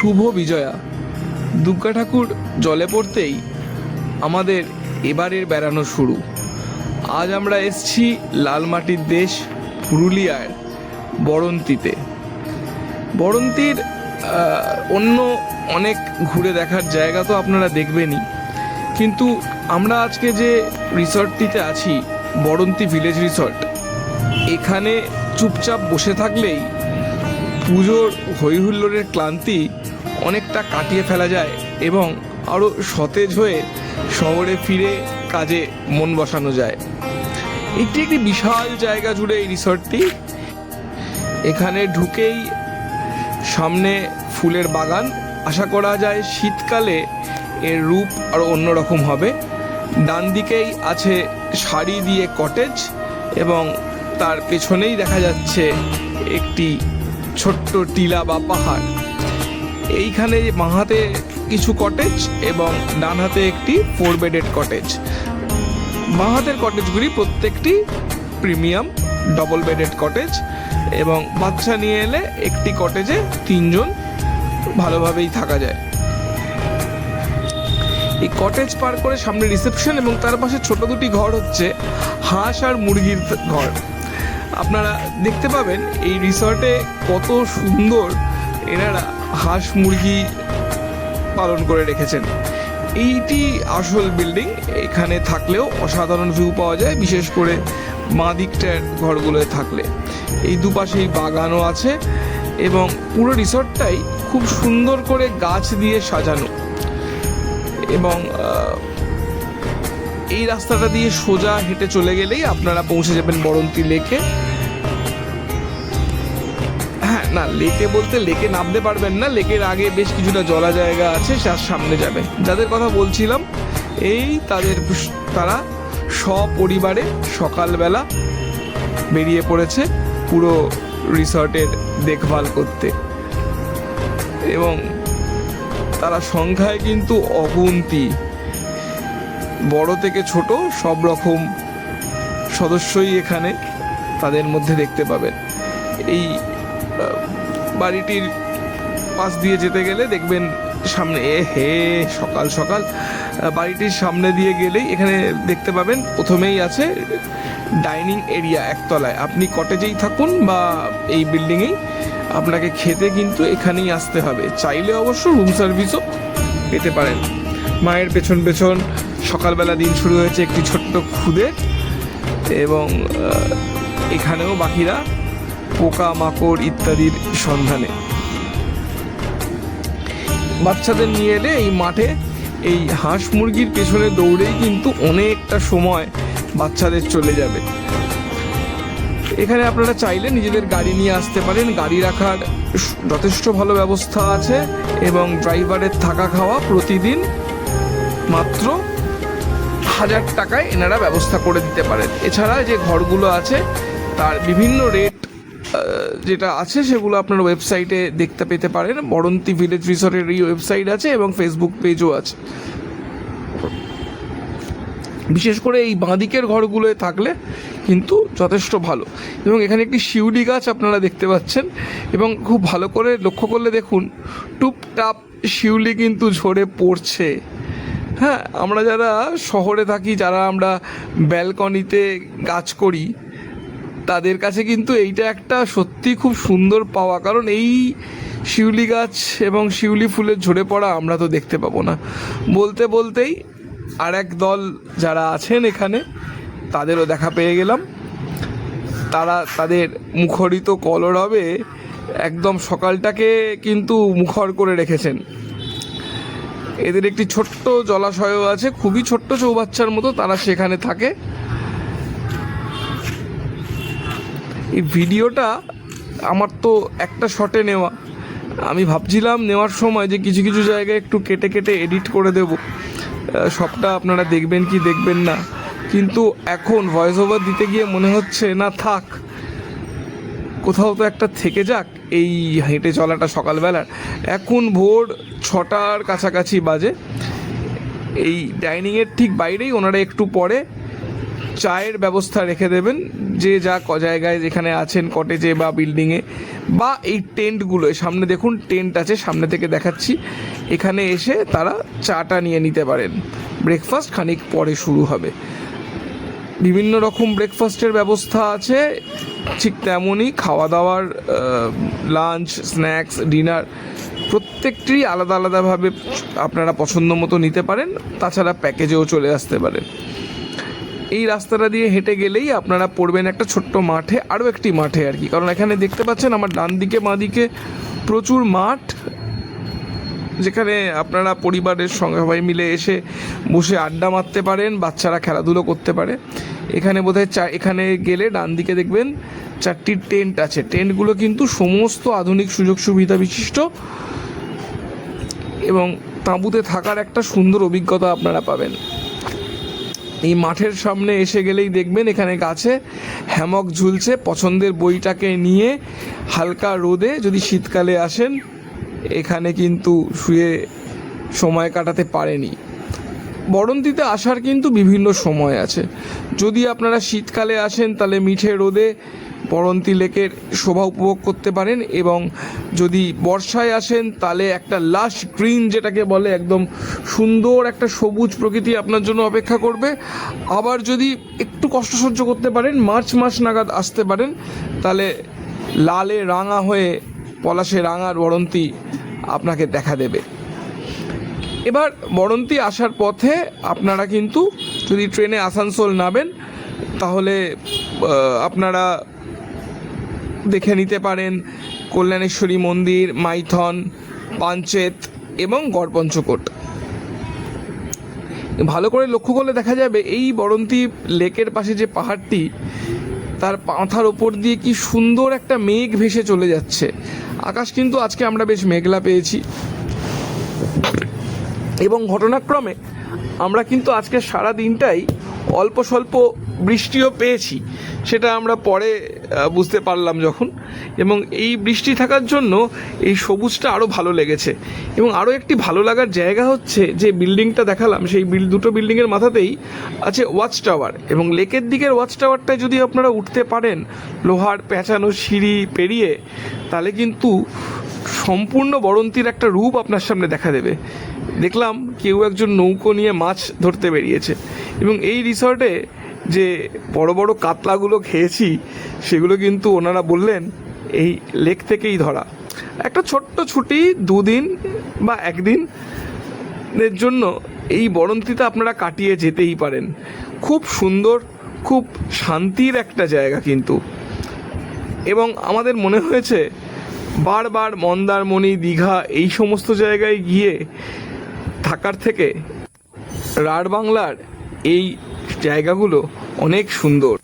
শুভ বিজয়া। দুর্গা ঠাকুর জলে পড়তেই আমাদের এবারের বেড়ানো শুরু। আজ আমরা এসছি লালমাটির দেশ পুরুলিয়ার বরন্তিতে। বরন্তির অন্য অনেক ঘুরে দেখার জায়গা তো আপনারা দেখবেনই। কিন্তু আমরা আজকে যে রিসর্টটিতে আছি, বরন্তি ভিলেজ রিসর্ট, এখানে চুপচাপ বসে থাকলেই পুজোর হৈহুল্লোড়ের ক্লান্তি অনেকটা কাটিয়ে ফেলা যায় এবং আরও সতেজ হয়ে শহরে ফিরে কাজে মন বসানো যায়। এটি একটি বিশাল জায়গা জুড়ে এই রিসর্টটি। এখানে ঢুকেই সামনে ফুলের বাগান। আশা করা যায় শীতকালে এর রূপ আরও অন্যরকম হবে। ডান দিকেই আছে শাড়ি দিয়ে কটেজ এবং তার পেছনেই দেখা যাচ্ছে একটি ছোট্ট টিলা বা পাহাড়। এইখানে বাঁ হাতে কিছু কটেজ এবং ডান হাতে একটি ফোর বেডেড কটেজ বাঁ হাতের কটেজগুলি প্রত্যেকটি প্রিমিয়াম ডবল বেডেড কটেজ এবং বাচ্চা নিয়ে এলে একটি কটেজে তিনজন ভালোভাবেই থাকা যায়। এই কটেজ পার করে সামনে রিসেপশন এবং তার পাশে ছোট দুটি ঘর হচ্ছে হাঁস আর মুরগির ঘর। আপনারা দেখতে পাবেন এই রিসর্টে কত সুন্দর এনারা হাঁস মুরগি পালন করে রেখেছেন। এইটি আসল বিল্ডিং এখানে থাকলেও অসাধারণ ভিউ পাওয়া যায়, বিশেষ করে বাঁ দিকটার ঘরগুলোয় থাকলে। এই দুপাশেই বাগানও আছে এবং পুরো রিসর্টটাই খুব সুন্দর করে গাছ দিয়ে সাজানো। এবং এই রাস্তাটা দিয়ে সোজা হেঁটে চলে গেলেই আপনারা পৌঁছে যাবেন বরন্তি লেকে। না, লেকে বলতে লেকে নামতে পারবেন না, লেকের আগে বেশ কিছুটা জলা জায়গা আছে তার সামনে যাবে। যাদের কথা বলছিলাম, এই তাদের তারা সপরিবারে সকালবেলা বেরিয়ে পড়েছে পুরো রিসর্টের দেখভাল করতে। এবং তারা সংখ্যায় কিন্তু অগুন্তি। বড় থেকে ছোট সব রকম সদস্যই এখানে তাদের মধ্যে দেখতে পাবেন। এই বাড়িটির পাশ দিয়ে যেতে গেলে দেখবেন সামনে, এ হে, সকাল সকাল। বাড়িটির সামনে দিয়ে গেলেই এখানে দেখতে পাবেন প্রথমেই আছে ডাইনিং এরিয়া একতলায়। আপনি কটেজেই থাকুন বা এই বিল্ডিংয়েই। আপনাকে খেতে কিন্তু এখানেই আসতে হবে। চাইলে অবশ্য রুম সার্ভিসও পেতে পারেন। মায়ের পেছন পেছন সকালবেলা দিন শুরু হয়েছে একটি ছোট্ট খুদে এবং এখানেও বাকিরা পোকা মাকড় ইত্যাদির সন্ধানে। বাচ্চাদের নিয়ে এলে এই মাঠে এই হাঁস মুরগির পেছনে দৌড়েই কিন্তু অনেকটা সময় বাচ্চাদের চলে যাবে। এখানে আপনারা চাইলে নিজেদের গাড়ি নিয়ে আসতে পারেন। গাড়ি রাখার যথেষ্ট ভালো ব্যবস্থা আছে এবং ড্রাইভারের থাকা খাওয়া প্রতিদিন মাত্র হাজার টাকায় এনারা ব্যবস্থা করে দিতে পারেন। এছাড়া যে ঘরগুলো আছে, তার বিভিন্ন রেট যেটা আছে সেগুলো আপনার ওয়েবসাইটে দেখতে পেতে পারেন। বরন্তি ভিলেজ রিসর্টের এই ওয়েবসাইট আছে এবং ফেসবুক পেজও আছে। বিশেষ করে এই বাঁদিকের ঘরগুলোয় থাকলে কিন্তু যথেষ্ট ভালো। এবং এখানে একটি শিউলি গাছ আপনারা দেখতে পাচ্ছেন। এবং খুব ভালো করে লক্ষ্য করলে দেখুন, টুপটাপ শিউলি কিন্তু ঝরে পড়ছে। হ্যাঁ আমরা যারা শহরে থাকি, যারা আমরা ব্যালকনিতে গাছ করি তাদের কাছে কিন্তু এইটা একটা সত্যি খুব সুন্দর পাওয়া। কারণ এই শিউলি গাছ এবং শিউলি ফুলের ঝরে পড়া আমরা তো দেখতে পাবো না। বলতে বলতেই আর এক দল যারা আছেন এখানে, তাদেরও দেখা পেয়ে গেলাম। তারা, তাদের মুখরিত কলরবে একদম সকালটাকে কিন্তু মুখর করে রেখেছেন। এদের একটি ছোট্ট জলাশয়ও আছে, খুবই ছোট্ট চৌবাচ্চার মতো তারা সেখানে থাকে। এই ভিডিওটা আমার তো একটা শটে নেওয়া। আমি ভাবছিলাম নেওয়ার সময় যে কিছু কিছু জায়গায় একটু কেটে কেটে এডিট করে দেব। সবটা আপনারা দেখবেন কি দেখবেন না। কিন্তু এখন ভয়েস ওভার দিতে গিয়ে মনে হচ্ছে, না, থাক। কোথাও তো একটা থেকে যাক এই হেঁটে চলাটা সকালবেলার। এখন ভোর ছটার কাছাকাছি বাজে। এই ডাইনিংয়ের ঠিক বাইরেই ওনারা একটু পরে চায়ের ব্যবস্থা রেখে দেবেন। যে যা ক জায়গায় যেখানে আছেন কটেজে বা বিল্ডিংয়ে বা এই টেন্টগুলো সামনে দেখুন টেন্ট আছে, সামনে থেকে দেখাচ্ছি। এখানে এসে তারা চাটা নিয়ে নিতে পারেন। ব্রেকফাস্ট খানিক পরে শুরু হবে। বিভিন্ন রকম ব্রেকফাস্টের ব্যবস্থা আছে। ঠিক তেমনই খাওয়া দাওয়ার লাঞ্চ স্ন্যাক্স ডিনার প্রত্যেকটি আলাদা আলাদাভাবে আপনারা পছন্দ মতো নিতে পারেন। তাছাড়া প্যাকেজেও চলে আসতে পারেন এই রাস্তাটা দিয়ে হেঁটে গেলেই আপনারা পড়বেন একটা ছোট্ট মাঠে, আরও একটি মাঠে আর কি। কারণ এখানে দেখতে পাচ্ছেন আমার ডান দিকে, বাঁ দিকে প্রচুর মাঠ, যেখানে আপনারা পরিবারের সঙ্গে সবাই মিলে এসে বসে আড্ডা মারতে পারেন, বাচ্চারা খেলাধুলো করতে পারে। এখানে বোধহয় চা, এখানে গেলে ডান দিকে দেখবেন চারটি টেন্ট আছে। টেন্টগুলো কিন্তু সমস্ত আধুনিক সুযোগ সুবিধা বিশিষ্ট এবং তাঁবুতে থাকার একটা সুন্দর অভিজ্ঞতা আপনারা পাবেন। এই মাঠের সামনে এসে গেলেই দেখবেন এখানে গাছে হ্যামক ঝুলছে। পছন্দের বইটাকে নিয়ে হালকা রোদে যদি শীতকালে আসেন, এখানে কিন্তু শুয়ে সময় কাটাতে পারেনি। বরন্তিতে আসার কিন্তু বিভিন্ন সময় আছে। যদি আপনারা শীতকালে আসেন, তাহলে মিঠে রোদে বরন্তি লেকের শোভা উপভোগ করতে পারেন এবং যদি বর্ষায় আসেন, তাহলে একটা লাশ গ্রিন যেটাকে বলে, একদম সুন্দর একটা সবুজ প্রকৃতি আপনার জন্য অপেক্ষা করবে। আবার যদি একটু কষ্ট সহ্য করতে পারেন, মার্চ মাস নাগাদ আসতে পারেন, তাহলে লালে রাঙা হয়ে পলাশে রাঙার বরন্তি আপনাকে দেখা দেবে। এবার বরন্তি আসার পথে আপনারা কিন্তু যদি ট্রেনে আসানসোল নামেন, তাহলে আপনারা দেখে নিতে পারেন। কল্যাণেশ্বরী মন্দির, মাইথন, পাঞ্চেত এবং গড়পঞ্চকোট ভালো করে লক্ষ্য করলে দেখা যাবে এই বরন্তি লেকের পাশে যে পাহাড়টি, তার মাথার ওপর দিয়ে কি সুন্দর একটা মেঘ ভেসে চলে যাচ্ছে। আকাশ কিন্তু আজকে আমরা বেশ মেঘলা পেয়েছি। এবং ঘটনাক্রমে আমরা কিন্তু আজকে সারা দিনটাই অল্প স্বল্প বৃষ্টিও পেয়েছি, সেটা আমরা পরে বুঝতে পারলাম যখন। এবং এই বৃষ্টি থাকার জন্য এই সবুজটা আরও ভালো লেগেছে। এবং আরও একটি ভালো লাগার জায়গা হচ্ছে যে বিল্ডিংটা দেখালাম, সেই বিল, দুটো বিল্ডিংয়ের মাথাতেই আছে ওয়াচ টাওয়ার এবং লেকের দিকের ওয়াচ টাওয়ারটায় যদি আপনারা উঠতে পারেন, লোহার পেঁচানো সিঁড়ি পেরিয়ে, তাহলে কিন্তু সম্পূর্ণ বরন্তির একটা রূপ আপনার সামনে দেখা দেবে। দেখলাম কেউ একজন নৌকো নিয়ে মাছ ধরতে বেরিয়েছে। এবং এই রিসর্টে যে বড় বড় কাতলাগুলো খেয়েছি, সেগুলো কিন্তু ওনারা বললেন, এই লেক থেকেই ধরা। একটা ছোট্ট ছুটি, দুদিন বা একদিন এর জন্য এই বরন্তিতে আপনারা কাটিয়ে যেতেই পারেন। খুব সুন্দর, খুব শান্তির একটা জায়গা কিন্তু। এবং আমাদের মনে হয়েছে, বারবার মন্দারমণি, দীঘা এই সমস্ত জায়গায় গিয়ে থাকার থেকে রাঢ় বাংলার এই জায়গাগুলো অনেক সুন্দর।